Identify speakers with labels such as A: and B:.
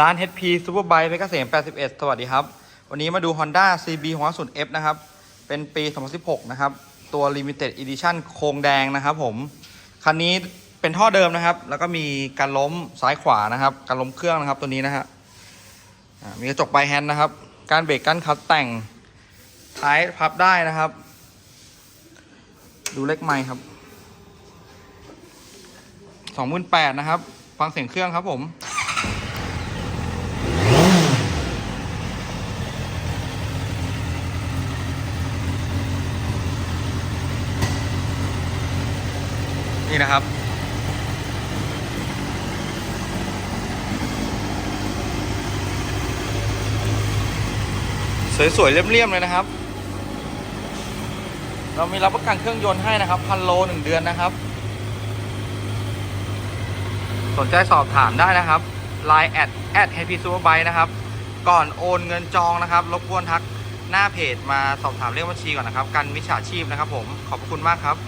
A: ร้าน HP Superbike เพชรเกษม81 สวัสดีครับ วันนี้มาดู Honda CB 650F นะครับ เป็นปี 2016 นะครับ ตัว Limited Edition โครงแดงนะครับผม คันนี้เป็นท่อเดิมนะครับ แล้วก็มีการล้มซ้ายขวานะครับ การล้มเครื่องนะครับตัวนี้นะฮะมีกระจกไบแฮนด์นะครับ การเบรกการคัดแต่ง ท้ายพับได้นะครับ ดูเล็กไม้ครับ 28,000นะครับ ฟังเสียงเครื่องครับผม นี่นะครับ สวยๆเรียมๆเลยนะครับ เรามีรับประกันเครื่องยนต์ให้นะครับพันโลหนึ่งเดือนนะครับ สนใจสอบถามได้นะครับ Line แอดแอด HP Superbike นะครับ ก่อนโอนเงินจองนะครับ รบกวนทักหน้าเพจมาสอบถามเรื่องบัญชีก่อนนะครับ กันมิจฉาชีพนะครับผม ขอบพระคุณมากครับ